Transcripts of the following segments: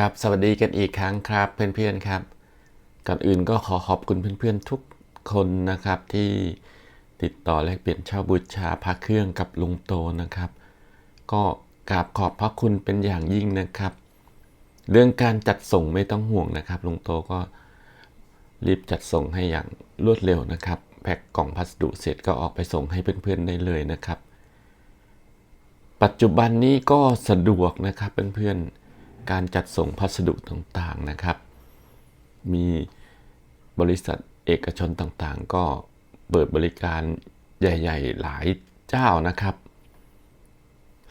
ครับ สวัสดีกันอีกครั้งครับเพื่อนๆครับ ก่อนอื่นก็ขอขอบคุณเพื่อนๆทุกคนนะครับที่ติดต่อแลกเปลี่ยนเช่าบูชาพระเครื่องกับลุงโตนะครับ ก็กราบขอบพระคุณเป็นอย่างยิ่งนะครับ เรื่องการจัดส่งไม่ต้องห่วงนะครับลุงโตก็รีบจัดส่งให้อย่างรวดเร็วนะครับ แพ็คกล่องพัสดุเสร็จก็ออกไปส่งให้เพื่อนๆได้เลยนะครับ ปัจจุบันนี้ก็สะดวกนะครับเพื่อนๆ การจัดส่งพัสดุต่างๆนะครับ มีบริษัทเอกชนต่างๆ ก็เปิดบริการใหญ่ ๆ หลายเจ้านะครับ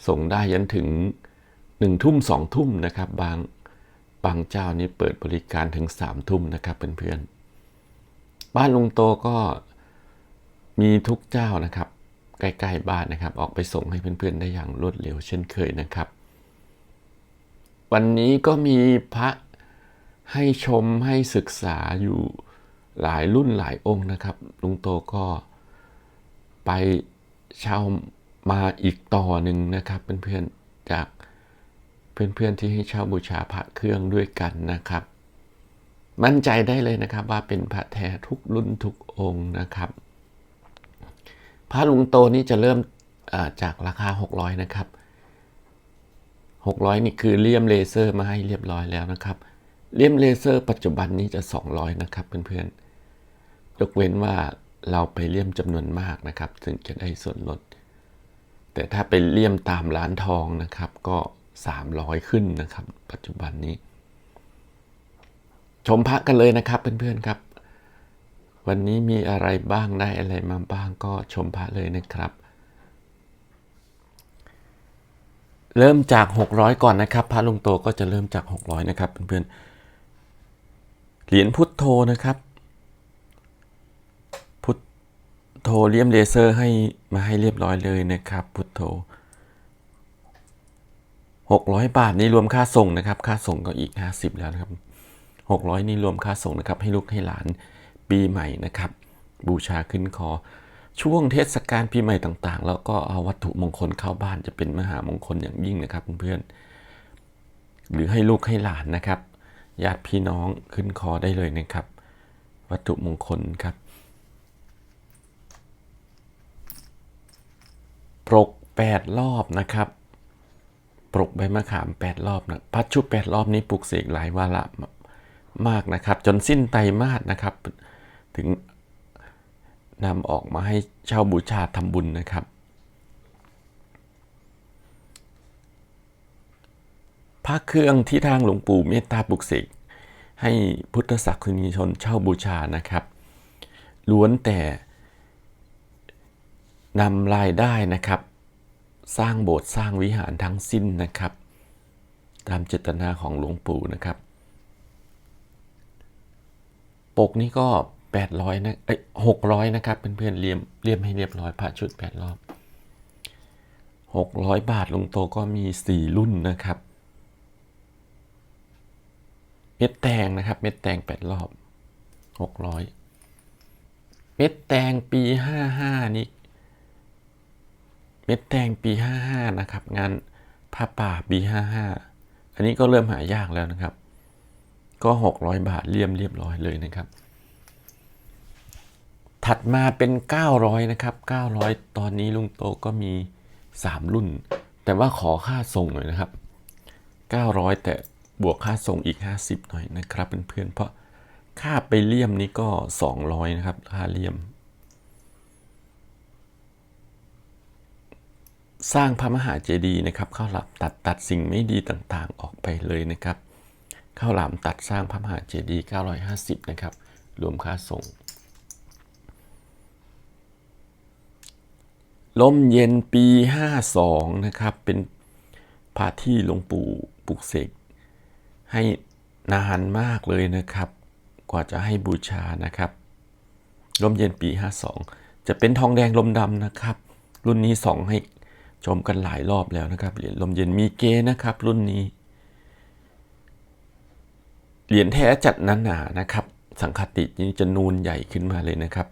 ส่งได้ยันถึงหนึ่งทุ่มสองทุ่มนะครับ บางบางเจ้านี่เปิดบริการถึงสามทุ่มนะครับเพื่อนๆ บ้านลุงโตก็มีทุกเจ้านะครับ ใกล้ ๆ บ้านนะครับ ออกไปส่งให้เพื่อนๆ ได้อย่างรวดเร็วเช่นเคยนะครับ วันนี้ก็มีพระให้ชมให้ศึกษาอยู่หลายรุ่นหลายองค์นะครับ ลุงโตก็ไปเช่ามาอีกต่อหนึ่งนะครับเพื่อนๆจากเพื่อนๆที่ให้เช่าบูชาพระเครื่องด้วยกันนะครับ มั่นใจได้เลยนะครับว่าเป็นพระแท้ทุกรุ่นทุกองค์นะครับ พระลุงโตนี่จะเริ่มจากราคา 600 นะครับ 600 นี่คือเลี่ยมเลเซอร์มาให้เรียบร้อยแล้วนะครับ เลี่ยมเลเซอร์ปัจจุบันนี้จะ 200 นะครับเพื่อนๆ ยกเว้นว่าเราไปเลี่ยมจำนวนมากนะครับ ถึงจะได้ส่วนลด แต่ถ้าไปเลี่ยมตามร้านทองนะครับ ก็ 300 ขึ้นนะครับ ปัจจุบันนี้ ชมพระกันเลยนะครับเพื่อนๆครับ วันนี้มีอะไรบ้างได้อะไรมาบ้างก็ชมพระเลยนะครับ เริ่มจาก 600 ก่อนนะครับ พระลุงโตก็จะเริ่มจาก 600 นะครับเพื่อนๆ เหรียญพุทโธนะครับ พุทโธเลี่ยมเลเซอร์ให้มาให้เรียบร้อยเลยนะครับ พุทโธ 600 บาทนี่รวมค่าส่งนะครับ ค่าส่งก็อีก 50 แล้วนะครับ 600 นี่รวมค่าส่งนะครับ ให้ลูกให้หลานปีใหม่นะครับ บูชาขึ้นคอ ช่วงเทศกาลปีใหม่ต่างๆ แล้วก็เอาวัตถุมงคลเข้าบ้านจะเป็นมหามงคลอย่างยิ่งนะครับเพื่อนๆหรือให้ลูกให้หลานนะครับญาติพี่น้องขึ้นคอได้เลยนะครับ วัตถุมงคลครับปรก8รอบนะครับปรกใบมะขาม 8 รอบนะพัดชุบ8รอบนี้ปลุกเสกหลายวาระมากนะครับ จนสิ้นไตรมาสนะครับ ถึง นำออกมาให้เช่าบูชาทำบุญนะครับ พระเครื่องที่ทางหลวงปู่เมตตาปุกเสกให้พุทธศักดิชนเช่าบูชานะครับ ล้วนแต่นำรายได้นะครับ สร้างโบสถ์สร้างวิหารทั้งสิ้นนะครับ ตามเจตนาของหลวงปู่นะครับ ปกนี้ก็ 800นะเอ้ย600 นะครับเพื่อนๆเรียมเรียมให้เรียบร้อยพระชุด 8 รอบ 600 บาทลงโตก็มี 4 รุ่นนะครับ เม็ดแตงนะครับ เม็ดแตง 8 รอบ 600 เม็ดแตงปี 55 นี่เม็ดแตงปี 55 นะครับ งานผ้าป่าปี 55 อันนี้ก็เริ่มหายากแล้วนะครับ ก็ 600 บาทเลี่ยมเรียบร้อยเลยนะครับ ถัดมาเป็น 900 นะครับ 900 ตอนนี้ลุงโตก็มี 3 รุ่น แต่ว่าขอค่าส่งหน่อยนะครับ 900 แต่บวกค่าส่งอีก 50 หน่อยนะครับเพื่อนๆเพราะค่าไปเลี่ยมนี้ก็ 200 นะครับ ค่าเลี่ยม สร้างพระมหาเจดีย์นะครับข้าวหลามตัดตัดสิ่งไม่ดีต่างๆออกไปเลยนะครับข้าวหลามตัดสร้างพระมหาเจดีย์950 นะครับ รวมค่าส่ง ลมเย็นปี 52 นะครับ เป็นพระที่หลวงปู่ปลุกเสกให้นานมากเลยนะครับ กว่าจะให้บูชานะครับ ลมเย็นปี 52 จะเป็นทองแดงลมดำนะครับ รุ่นนี้ส่องให้ชมกันหลายรอบแล้วนะครับเหรียญลมเย็นมีเกนะครับ รุ่นนี้ เหรียญแท้จัดหนาหนานะครับ สังคตินี้จะนูนใหญ่ขึ้นมาเลยนะครับ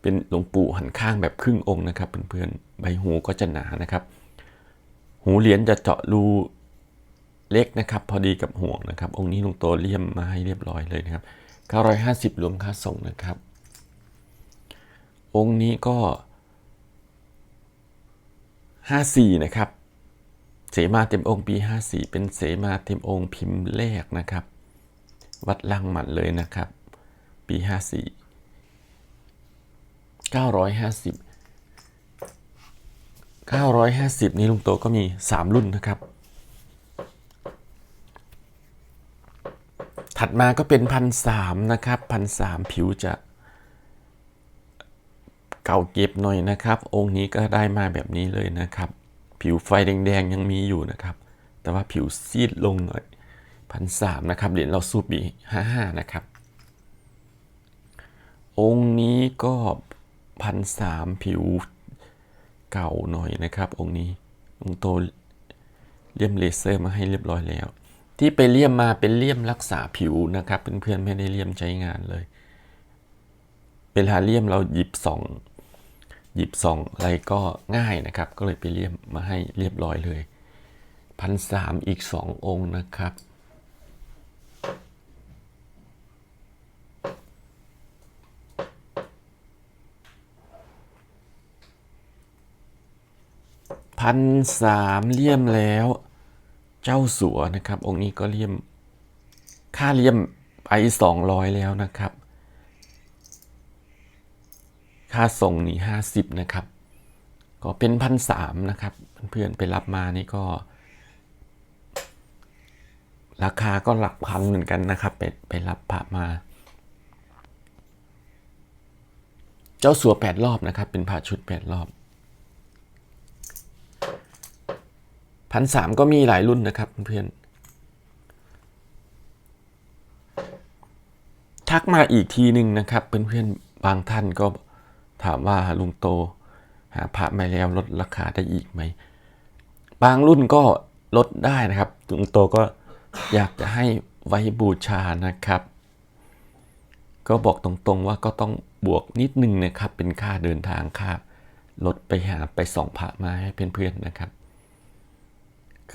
เป็นหลวงปู่หันข้างแบบครึ่งองค์นะครับเพื่อนๆใบหูก็จะหนานะครับ หูเหรียญจะเจาะรูเล็กนะครับ พอดีกับห่วงนะครับ องค์นี้ลุงโตเลี่ยมมาให้เรียบร้อยเลยนะครับ 950 รวมค่าส่งนะครับ องค์นี้ก็ 54 นะครับเสมาเต็มองค์ปี 54 เป็นเสมาเต็มองค์พิมพ์แรกนะครับ วัดลังหมันเลยนะครับ ปี 54 950 950 นี้ลุงโตก็มี 3 รุ่นนะครับ ถัดมาก็เป็นพันสามนะครับพันสามผิวจะเก่าเก็บหน่อยนะครับ องค์นี้ก็ได้มาแบบนี้เลยนะครับ ผิวไฟแดงๆยังมีอยู่นะครับ แต่ว่าผิวซีดลงหน่อยพันสามนะครับ เหรียญเราสูบบีห้าห้านะครับ องค์นี้ก็ พันสามผิวเก่าหน่อยนะครับ องค์นี้ลุงโตเลี่ยมเลเซอร์มาให้เรียบร้อยแล้ว ที่ไปเลี่ยมมาเป็นเลี่ยมรักษาผิวนะครับเพื่อนๆไม่ได้เลี่ยมใช้งานเลยเวลาเลี่ยมเราหยิบสองหยิบสองอะไรก็ง่ายนะครับ ก็เลยไปเลี่ยมมาให้เรียบร้อยเลยพันสามอีกสององค์นะครับ พันสามเลี่ยมแล้ว เจ้าสัวนะครับ องค์นี้ก็เลี่ยม ค่าเลี่ยมไปสองร้อยแล้วนะครับ ค่าส่งนี่ห้าสิบนะครับ ก็เป็นพันสามนะครับ เพื่อนๆไปรับมานี่ก็ ราคาก็หลักพันเหมือนกันนะครับ ไปไปรับพระมา เจ้าสัวแปดรอบนะครับ เป็นผ่าชุดแปดรอบ พันสามก็มีหลายรุ่นนะครับเพื่อนทักมาอีกทีหนึ่งนะครับ เพื่อนๆบางท่านก็ถามว่าลุงโตหาพระไมาแล้วลดราคาได้อีกไหม บางรุ่นก็ลดได้นะครับลุงโตก็อยากจะให้ไว้บูชานะครับ ก็บอกตรงๆว่าก็ต้องบวกนิดนึงนะครับ เป็นค่าเดินทางค่าลดไปหาไปส่องพระมาให้เพื่อนๆนะครับ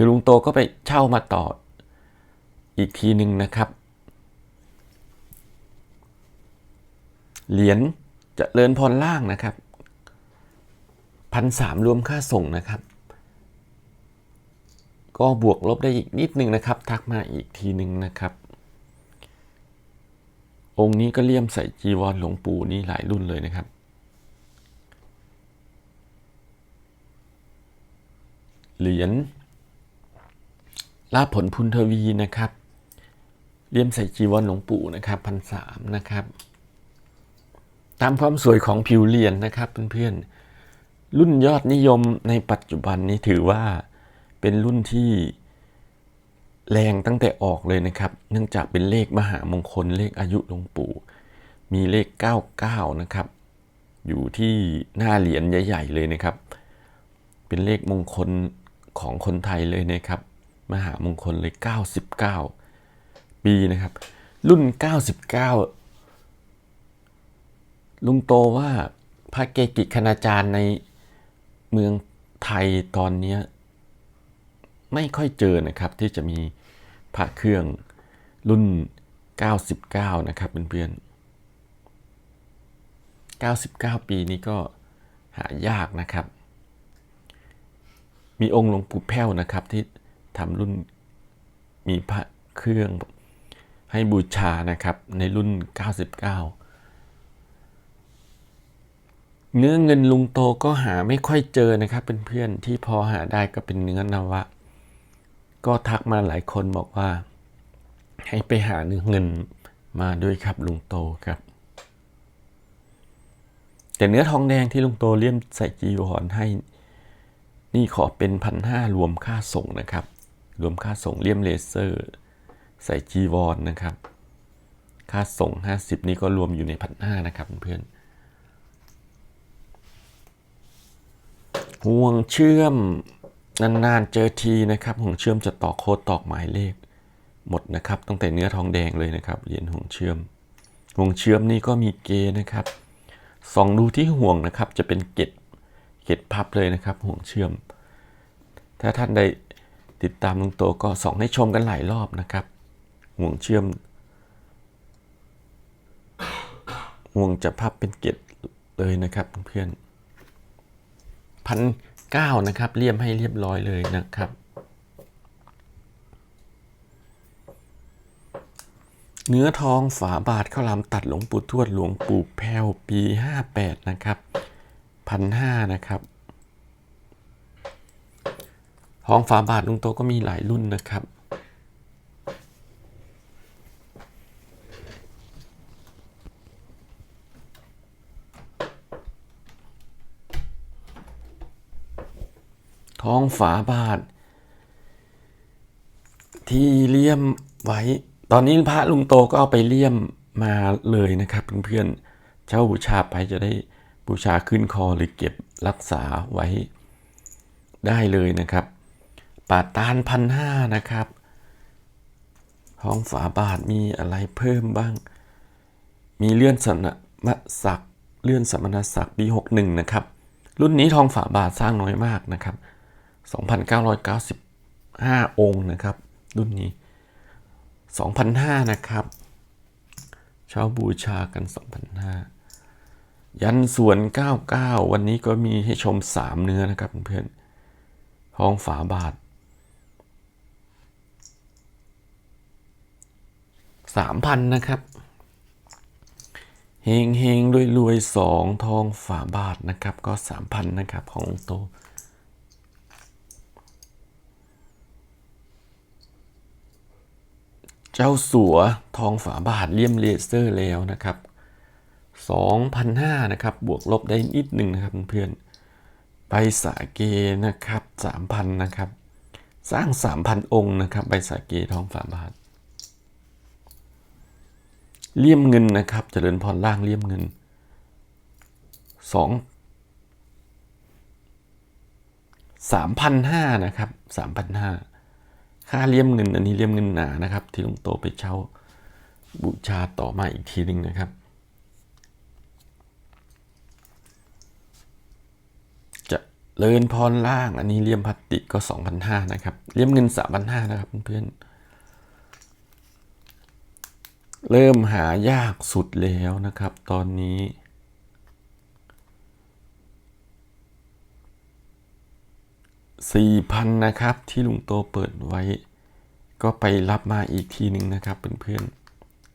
คือลุงโตก็ไปเช่ามาต่ออีกทีหนึ่งนะครับ เหรียญจะเลินพรล่างนะครับพันสามรวมค่าส่งนะครับ ก็บวกลบได้อีกนิดนึงนะครับ ทักมาอีกทีหนึ่งนะครับ องค์นี้ก็เลี่ยมใส่จีวรหลวงปู่นี่หลายรุ่นเลยนะครับเหรียญ ลาผลพุนทวีนะครับเลี่ยมใส่จีวรหลวงปู่นะครับพันสามนะครับ ตามความสวยของผิวเหรียญนะครับเพื่อนๆรุ่นยอดนิยมในปัจจุบันนี้ถือว่าเป็นรุ่นที่แรงตั้งแต่ออกเลยนะครับ เนื่องจากเป็นเลขมหามงคลเลขอายุหลวงปู่ มีเลข 99 นะครับ อยู่ที่หน้าเหรียญใหญ่ ๆ เลยนะครับ เป็นเลขมงคลของคนไทยเลยนะครับ มหามงคลเลย 99 ปีนะครับ รุ่น 99 ลุงโตว่าพระเกกิคณาจารย์ในเมืองไทยตอนนี้ไม่ค่อยเจอนะครับที่จะมีพระเครื่องรุ่น 99 นะครับเพื่อนๆ99 ปีนี้ก็หายากนะครับ มีองค์หลวงปู่แพ้วนะครับที่ ทำรุ่นมีพระเครื่องให้บูชานะครับในรุ่น 99 เนื้อเงินลุงโตก็หาไม่ค่อยเจอนะครับเพื่อนๆที่พอหาได้ก็เป็นเนื้อนวะ ก็ทักมาหลายคนบอกว่า ให้ไปหาเนื้อเงินมาด้วยครับลุงโตครับ แต่เนื้อทองแดงที่ลุงโตเลี่ยมใส่จีวรให้ นี่ขอเป็นพันห้ารวมค่าส่งนะครับ รวมค่าส่งเลี่ยมเลเซอร์ ใส่จีวรนนะครับ ค่าส่ง 50 นี่ก็รวมอยู่ในพันห้านะครับเพื่อนห่วงเชื่อมนานๆเจอทีนะครับห่วงเชื่อมจะต่อโคดตอกหมายเลข หมดนะครับตั้งแต่เนื้อทองแดงเลยนะครับเหรียญห่วงเชื่อมห่วงเชื่อมนี่ก็มีเกนะครับส่องดูที่ห่วงนะครับจะเป็นเกล็ดเกล็ดพับเลยนะครับห่วงเชื่อม ถ้าท่านได้ ติดตามลุงโตก็ส่องให้ชมกันหลายรอบนะครับ ห่วงเชื่อม ห่วงจะพับเป็นเกล็ดเลยนะครับเพื่อนพันเก้านะครับเลี่ยมให้เรียบร้อยเลยนะครับ เนื้อทองฝาบาทข้าวหลามตัดหลวงปู่ทวดหลวงปู่แพวปี 58 นะครับพันห้านะครับ ทองฝาบาทลุงโตก็มีหลายรุ่นนะครับทองฝาบาท ที่เลี่ยมไว้ ตอนนี้พระลุงโตก็เอาไปเลี่ยมมาเลยนะครับเพื่อนๆเจ้าบูชาไปจะได้บูชาขึ้นคอหรือเก็บรักษาไว้ได้เลยนะครับ ปาตานพันห้านะครับทองฝาบาทมีอะไรเพิ่มบ้าง มีเลื่อนสมณศักดิ์เลื่อนสมณศักดิ์ปี 61 นะครับ รุ่นนี้ทองฝาบาทสร้างน้อยมากนะครับ 2,995 องค์นะครับ รุ่นนี้ 2,500 นะครับ เช่าบูชากัน 2,500ยันส่วน 99 วันนี้ก็มีให้ชม 3 เนื้อนะครับเพื่อนๆทองฝาบาท 3,000 นะครับเฮงเฮงรวยรวยสองทองฝาบาทนะครับ ก็ 3,000 นะครับ ของโตเจ้าสัวทองฝาบาทเลี่ยมเลเซอร์แล้วนะครับ2,500นะครับ บวกลบได้นิดหนึ่งนะครับเพื่อนใบสาเกนะครับ3,000 นะครับ สร้าง 3,000 องค์นะครับใบสาเกทองฝาบาท เลี่ยมเงินนะครับเจริญพรล่างเลี่ยมเงิน 2 3,500นะครับ3,500 ค่าเลี่ยมเงิน อันนี้เลี่ยมเงินหนานะครับ ที่หลวงโตไปเช่าบูชาต่อมาอีกทีหนึ่งนะครับ จะเลินพรล่างอันนี้เลี่ยมพลาสติกก็ 2,500นะครับเลี่ยมเงิน 3,500นะครับเพื่อนๆ เริ่มหายากสุดแล้วนะครับ ตอนนี้4,000นะครับ ที่ลุงโตเปิดไว้ ก็ไปรับมาอีกทีหนึ่งนะครับเพื่อน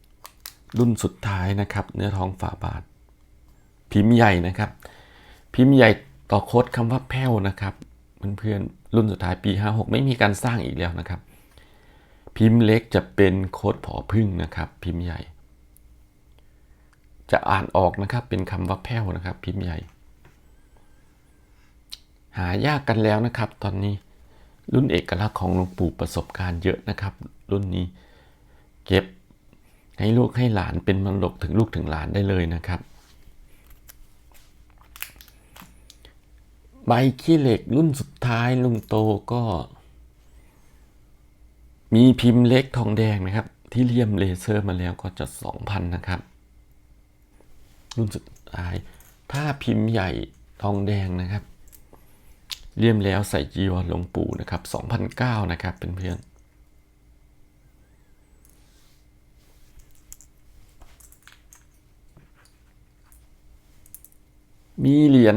ๆ รุ่นสุดท้ายนะครับ เนื้อทองฝาบาท พิมพ์ใหญ่นะครับ พิมพ์ใหญ่ต่อโค้ดคำว่าแพ้วนะครับเพื่อนๆรุ่นสุดท้ายปี 56 ไม่มีการสร้างอีกแล้วนะครับ พิมพ์เล็กจะเป็นโค้ดผอพึ่งนะครับ พิมพ์ใหญ่ จะอ่านออกนะครับเป็นคำว่าแพ้วนะครับ พิมพ์ใหญ่ หายากกันแล้วนะครับ ตอนนี้รุ่นเอกลักษณ์ของหลวงปู่ประสบการณ์เยอะนะครับ รุ่นนี้เก็บให้ลูกให้หลานเป็นมรดกถึงลูกถึงหลานได้เลยนะครับ ใบขี้เหล็กรุ่นสุดท้ายลุงโตก็ มีพิมพ์เล็กทองแดงนะครับ ที่เลี่ยมเลเซอร์มาแล้วก็จะ 2,000 นะครับ รุ่นสุดท้าย ถ้าพิมพ์ใหญ่ทองแดงนะครับ เลี่ยมแล้วใส่จีวรลงปูนะครับ2,009นะครับเเพื่อนมีเหรียญ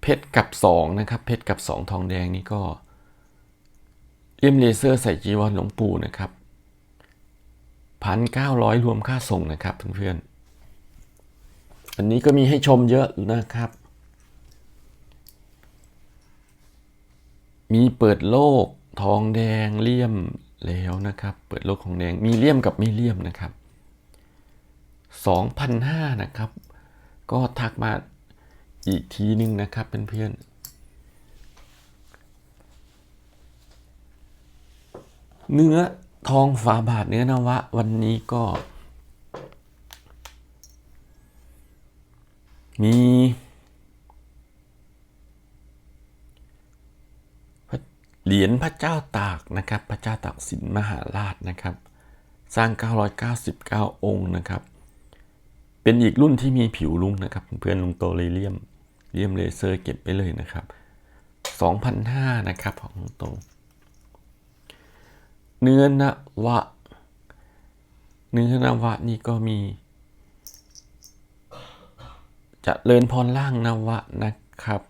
เพชรกับ 2 นะครับ เพชรกับ 2 ทองแดงนี่ก็ เลี่ยมเลเซอร์ใส่จีวรหลวงปู่นะครับพันเก้าร้อยรวมค่าส่งนะครับเพื่อนๆอันนี้ก็มีให้ชมเยอะนะครับ มีเปิดโลกทองแดงเลี่ยมแล้วนะครับ เปิดโลกทองแดงมีเลี่ยมกับไม่เลี่ยมนะครับ2,500นะครับ ก็ทักมาอีกทีนึงนะครับเพื่อนๆ เนื้อทองฝาบาทเนื้อนวะ วันนี้ก็ มี เหรียญพระเจ้าตากนะครับ พระเจ้าตากสินมหาราชนะครับ สร้าง 999 องค์นะครับ เป็นอีกรุ่นที่มีผิวลุงนะครับ เพื่อนลุงโตเลยเลี่ยมเลี่ยมเลเซอร์เก็บไปเลยนะครับ2,500นะครับของลุงโต เนื้อนวะ เนื้อนวะนี่ก็มีจะเลินพรล่างนวะนะครับ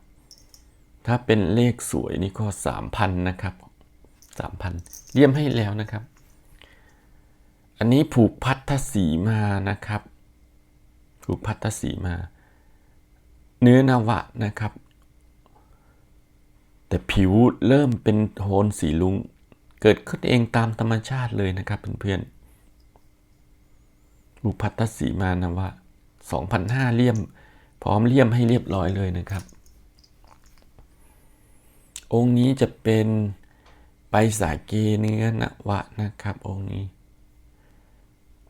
ถ้าเป็นเลขสวยนี่ก็3,000นะครับ3,000เลี่ยมให้แล้วนะครับ อันนี้ผูกพัทธสีมานะครับ ผูกพัทธสีมา เนื้อนวะนะครับ แต่ผิวเริ่มเป็นโทนสีลุง เกิดขึ้นเองตามธรรมชาติเลยนะครับเพื่อนๆผูกพัทธสีมานะวะ2,500เลี่ยม พร้อมเลี่ยมให้เรียบร้อยเลยนะครับ องค์นี้จะเป็นไปสาเกเนื้อนะวะนะครับ องค์นี้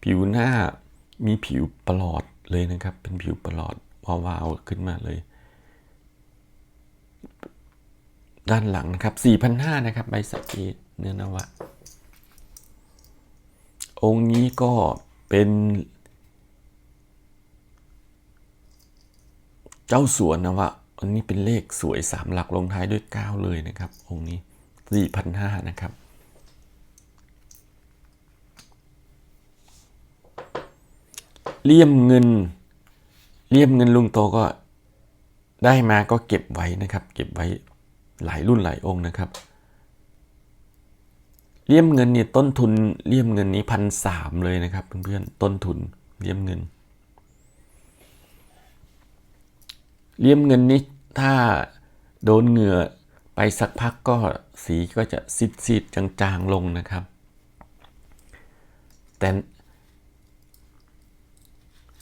ผิวหน้ามีผิวประหลอดเลยนะครับ เป็นผิวประหลอดวาวๆขึ้นมาเลย ด้านหลังนะครับ4,500นะครับใบสาเก เนื้อนวะ องค์นี้ก็เป็นเจ้าสวนนะวะอันนี้เป็นเลขสวยสามหลักลงท้ายด้วย 9 เลยนะครับ องค์นี้ 4,500 นะครับ เลี่ยมเงิน เลี่ยมเงินลุงโตก็ได้มาก็เก็บไว้นะครับ เก็บไว้หลายรุ่นหลายองค์นะครับ เลี่ยมเงินเนี่ยต้นทุนเลี่ยมเงินนี้พันสามเลยนะครับเพื่อนๆต้นทุนเลี่ยมเงิน เลี่ยมเงินนี้ถ้าโดนเหงื่อไปสักพักก็สีก็จะซีดๆจางๆลงนะครับ แต่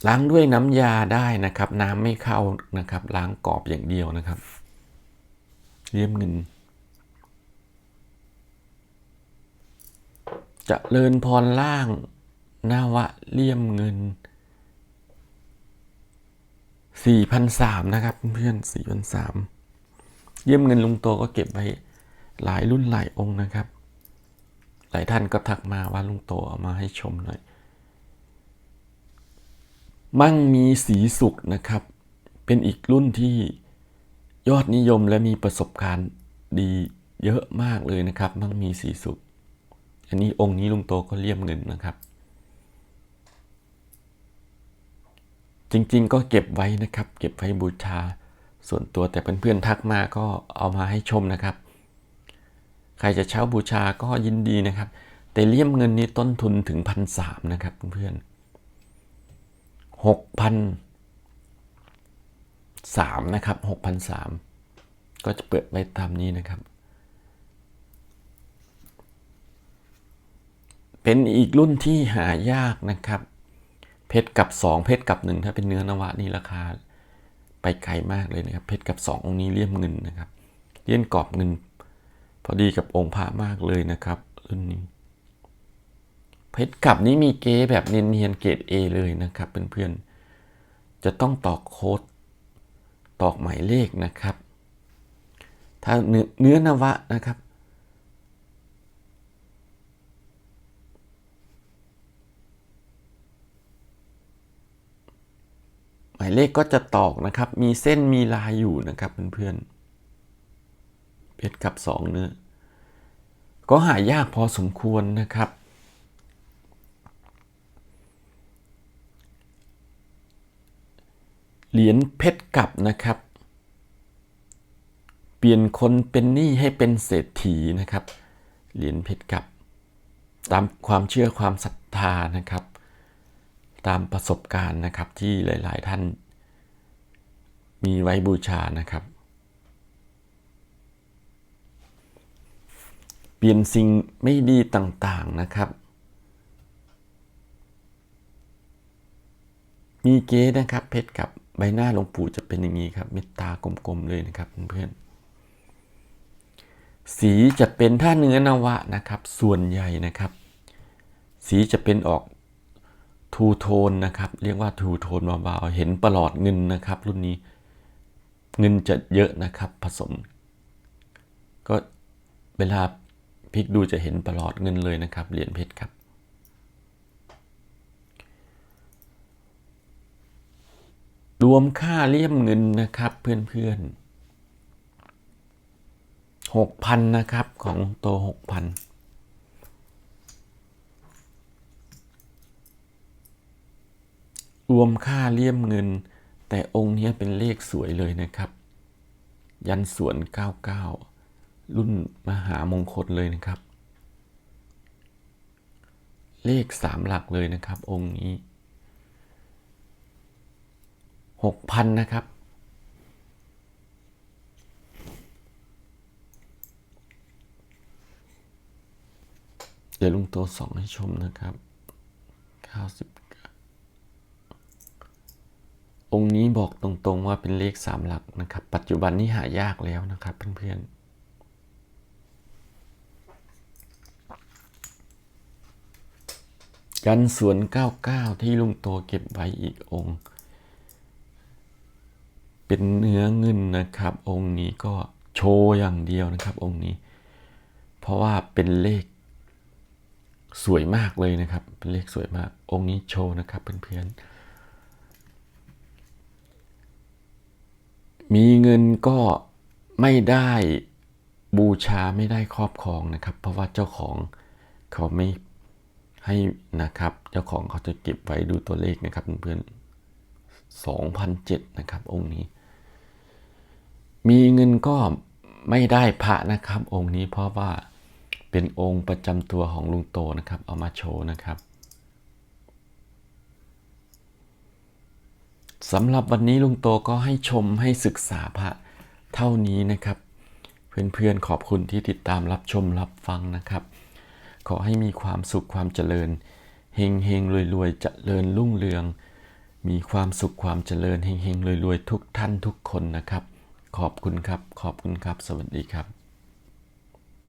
ล้างด้วยน้ำยาได้นะครับ น้ำไม่เข้านะครับ ล้างกรอบอย่างเดียวนะครับ เลี่ยมเงิน จะเลินพรล่างนาวะเลี่ยมเงิน 4,300 นะครับเพื่อน4,300 เยี่ยมเงินลุงโตก็เก็บไว้หลายรุ่นหลายองค์นะครับ หลายท่านก็ทักมาว่าลุงโตเอามาให้ชมหน่อย มั่งมีสีสุกนะครับ เป็นอีกรุ่นที่ยอดนิยมและมีประสบการณ์ดีเยอะมากเลยนะครับ มั่งมีสีสุก อันนี้องค์นี้ลุงโตก็เลี่ยมเงินนะครับ จริงๆก็เก็บไว้นะครับ เก็บไว้บูชาส่วนตัวแต่เพื่อนๆทักมาก็เอามาให้ชมนะครับ ใครจะเช่าบูชาก็ยินดีนะครับ แต่เลี่ยมเงินนี้ต้นทุนถึงพันสามนะครับเพื่อนๆหกพันสามนะครับหกพันสามก็จะเปิดไว้ตามนี้นะครับ เป็นอีกรุ่นที่หายากนะครับ เพชรกับ 2 เพชรกับ 1 ถ้าเป็นเนื้อนวะนี่ราคา ไปไกลมากเลยนะครับ เพชรกับ 2 องค์นี้เลี่ยมเงินนะครับ เลี่ยนกรอบเงิน พอดีกับองค์พระมากเลยนะครับรุ่นนี้ เพชรกับนี้มีเกแบบเนียนๆเกรด A เลยนะครับเพื่อนๆ จะต้องตอกโค้ดตอกหมายเลขนะครับ ถ้าเนื้อนวะนะครับ มายเลขก็จะตอกนะครับ มีเส้นมีลายอยู่นะครับเพื่อนๆเพชรกับสองเนื้อ ก็หายากพอสมควรนะครับ เหรียญเพชรกับนะครับ เปลี่ยนคนเป็นหนี้ให้เป็นเศรษฐีนะครับ เหรียญเพชรกับ ตามความเชื่อความศรัทธานะครับ ตามประสบการณ์นะครับที่หลาย ๆ ท่าน มีไว้บูชานะครับ เปลี่ยนสิ่งไม่ดีต่างๆนะครับ มีเก๊นะครับเพชรกับใบหน้าหลวงปู่จะเป็นอย่างนี้ครับ เมตตากลม ๆ เลยนะครับเพื่อนๆสีจะเป็นถ้าเนื้อนวะนะครับ ส่วนใหญ่นะครับ สีจะเป็นออก ทูโทนนะครับ เรียกว่าทูโทนเบาๆเห็นประหลอดเงินนะครับ รุ่นนี้เงินจะเยอะนะครับ ผสม ก็เวลาพลิกดูจะเห็นประหลอดเงินเลยนะครับ เหรียญเพชรครับ รวมค่าเลี่ยมเงินนะครับเพื่อนๆหกพันนะครับของลุงโตหกพัน รวมค่าเลี่ยมเงิน แต่องค์นี้เป็นเลขสวยเลยนะครับ ยันสวน 99 รุ่นมหามงคลเลยนะครับ เลขสามหลักเลยนะครับ องค์นี้หกพันนะครับเดี๋ยวลุงโตส่องให้ชมนะครับ90 องค์นี้บอกตรงๆว่าเป็นเลขสามหลักนะครับ ปัจจุบันนี้หายากแล้วนะครับเพื่อนๆยันสวน 99 ที่ลุงโตเก็บไว้อีกองค์ เป็นเนื้อเงินนะครับ องค์นี้ก็โชว์อย่างเดียวนะครับ องค์นี้ เพราะว่าเป็นเลขสวยมากเลยนะครับ เป็นเลขสวยมาก องค์นี้โชว์นะครับเพื่อนๆ มีเงินก็ไม่ได้บูชาไม่ได้ครอบครองนะครับ เพราะว่าเจ้าของเขาไม่ให้นะครับ เจ้าของเขาจะเก็บไว้ดูตัวเลขนะครับเพื่อนๆสองพันเจ็ดนะครับ องค์นี้ มีเงินก็ไม่ได้พระนะครับ องค์นี้เพราะว่าเป็นองค์ประจำตัวของลุงโตนะครับ เอามาโชว์นะครับ สำหรับวันนี้ลุงโตก็ให้ชมให้ศึกษาพระเท่านี้นะครับ เพื่อนๆขอบคุณที่ติดตามรับชมรับฟังนะครับ ขอให้มีความสุขความเจริญเฮงเฮงรวยรวยๆเจริญรุ่งเรือง มีความสุขความเจริญเฮงเฮงรวยรวยๆทุกท่านทุกคนนะครับ ขอบคุณครับ ขอบคุณครับ สวัสดีครับ